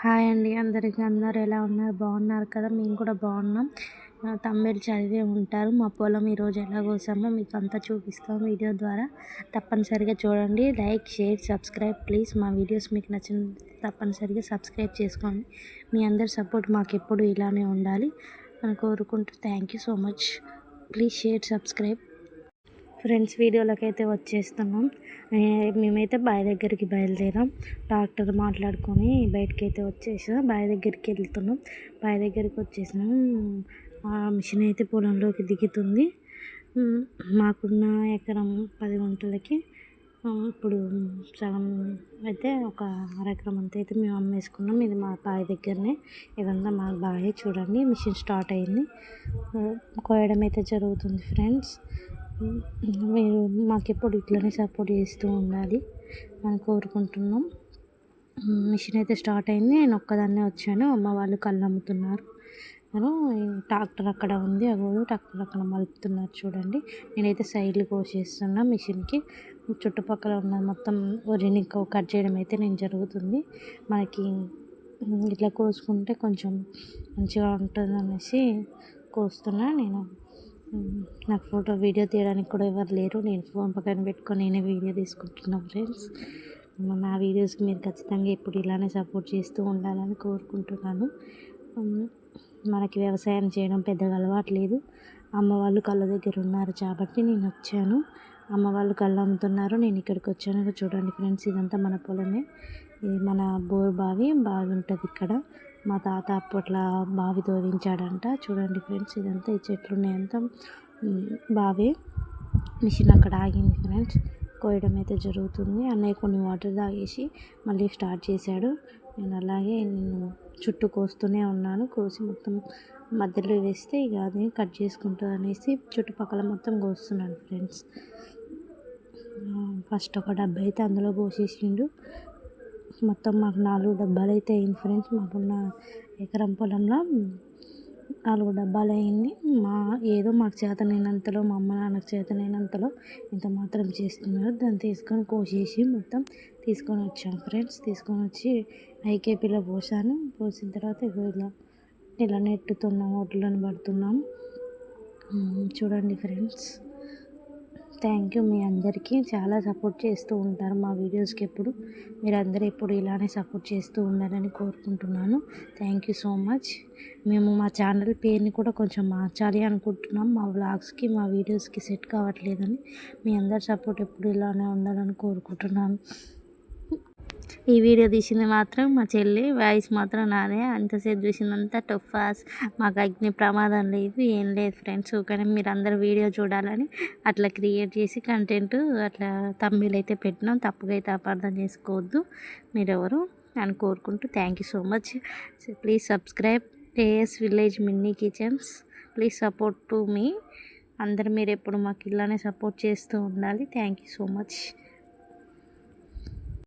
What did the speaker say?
Hi అండి. అందరికీ అందరు ఎలా ఉన్నారు? బాగున్నారు కదా? మేము కూడా బాగున్నాం. తమ్మిడి చదివే ఉంటారు. మా పొలం ఈరోజు ఎలా కోసామో మీకు అంతా చూపిస్తాం వీడియో ద్వారా. తప్పనిసరిగా చూడండి. Like share subscribe. ప్లీజ్ మా వీడియోస్ మీకు నచ్చిన తప్పనిసరిగా సబ్స్క్రైబ్ చేసుకోండి. మీ అందరి సపోర్ట్ మాకు ఎప్పుడు ఇలానే ఉండాలి. అని కోరుకుంటూ thank you so much. Please share subscribe. Friends వీడియోలోకి అయితే వచ్చేస్తున్నాం మేమైతే బావి దగ్గరికి బయలుదేరాం. డాక్టర్ మాట్లాడుకొని బయటకి అయితే వచ్చేసాం బావి దగ్గరికి వెళ్తున్నాం. బావి దగ్గరికి వచ్చేసినాం. మిషన్ అయితే పొలంలోకి దిగుతుంది. మాకున్న ఎకరం పది గుంటలకి ఇప్పుడు సగం అయితే ఒక అరెకరం అంతా అయితే మేము అమ్మేసుకున్నాం. ఇది మా బావి దగ్గరనే. ఇదంతా మా బావి. చూడండి మిషన్ స్టార్ట్ అయింది. కోయడం అయితే జరుగుతుంది ఫ్రెండ్స్. మీరు మాకు ఎప్పుడు ఇట్లనే సపోర్ట్ చేస్తూ ఉండాలి అని కోరుకుంటున్నాం. మిషన్ అయితే స్టార్ట్ అయింది. నేను ఒక్కదాన్నే వచ్చాను. అమ్మ వాళ్ళు కళ్ళు అమ్ముతున్నారు నేను ట్రాక్టర్ అక్కడ ఉంది. అగో ట్రాక్టర్ అక్కడ మలుపుతున్నారు చూడండి. నేనైతే సైడ్లు కోసేస్తున్నా మిషన్కి. చుట్టుపక్కల ఉన్న మొత్తం వరిని కట్ చేయడం అయితే నేను జరుగుతుంది. మనకి ఇట్లా కోసుకుంటే కొంచెం మంచిగా ఉంటుంది అనేసి కోస్తున్నా నేను. నాకు ఫోటో వీడియో తీయడానికి కూడా ఎవరు లేరు. నేను ఫోన్ పక్కన పెట్టుకొని నేనే వీడియో తీసుకుంటున్నాను ఫ్రెండ్స్. నా వీడియోస్కి మీరు ఖచ్చితంగా ఇప్పుడు ఇలానే సపోర్ట్ చేస్తూ ఉండాలని కోరుకుంటున్నాను. మనకి వ్యవసాయం చేయడం పెద్దగా అలవాటు లేదు. అమ్మ వాళ్ళు కళ్ళ దగ్గర ఉన్నారు కాబట్టి నేను వచ్చాను. అమ్మ వాళ్ళు కళ్ళు అమ్ముతున్నారు నేను ఇక్కడికి వచ్చాను చూడండి ఫ్రెండ్స్ ఇదంతా మన పొలమే. ఇది మన బోర్ బావి బావి ఉంటుంది ఇక్కడ. మా తాత అప్పట్లో బావి తోవించాడంట చూడండి ఫ్రెండ్స్ ఇదంతా ఈ చెట్లు ఉన్నాయంతా బావి. మిషన్ అక్కడ ఆగింది ఫ్రెండ్స్. కోయడం అయితే జరుగుతుంది. అన్నయ్య కొన్ని వాటర్ తాగేసి మళ్ళీ స్టార్ట్ చేశాడు. నేను అలాగే నేను చుట్టూ కోస్తూనే ఉన్నాను. కోసి మొత్తం మధ్యలో వేస్తే ఇక అది కట్ చేసుకుంటుంది అనేసి చుట్టుపక్కల మొత్తం కోస్తున్నాను ఫ్రెండ్స్. ఫస్ట్ ఒక డబ్బా అయితే అందులో పోసేసిండు. మొత్తం మాకు నాలుగు డబ్బాలు అయితే అయింది ఫ్రెండ్స్. మాకున్న ఎకరం పొలంలో నాలుగు డబ్బాలు అయింది. మా ఏదో మాకు చేతనైనంతలో మా అమ్మ నాన్నకు చేతనైనంతలో ఇంత మాత్రం చేస్తున్నారు. దాన్ని తీసుకొని కోసేసి మొత్తం తీసుకొని వచ్చాం ఫ్రెండ్స్. తీసుకొని వచ్చి ఐకేపీలో పోసాను. పోసిన తర్వాత ఇలా ఇలా నెట్టుతున్నాం ఓట్లను పడుతున్నాం. చూడండి ఫ్రెండ్స్. థ్యాంక్ యూ మీ అందరికీ. చాలా సపోర్ట్ చేస్తూ ఉంటారు మా వీడియోస్కి ఎప్పుడు. మీరందరూ ఎప్పుడు ఇలానే సపోర్ట్ చేస్తూ ఉండాలని కోరుకుంటున్నాను. Thank you so much. మేము మా ఛానల్ పేరుని కూడా కొంచెం మార్చాలి అనుకుంటున్నాం. మా వ్లాగ్స్కి మా వీడియోస్కి సెట్ కావట్లేదని మీ అందరి సపోర్ట్ ఎప్పుడు ఇలానే ఉండాలని కోరుకుంటున్నాను. ఈ వీడియో తీసింది మాత్రం మా చెల్లి వాయిస్ మాత్రం నాదే. అంతసేపు చూసిందంతా టఫాస్ మాకు అగ్ని ప్రమాదం లేదు ఏం లేదు ఫ్రెండ్స్ కానీ మీరు అందరు వీడియో చూడాలని అట్లా క్రియేట్ చేసి కంటెంట్ అట్లా తమ్మిళ్ళు అయితే పెట్టినాం. తప్పుగా అయితే అపార్థం చేసుకోవద్దు. మీరెవరు అని కోరుకుంటూ thank you so much please subscribe AS village mini kitchens please support to మీ అందరు మీరు ఎప్పుడు మాకు ఇలానే సపోర్ట్ చేస్తూ ఉండాలి. Thank you so much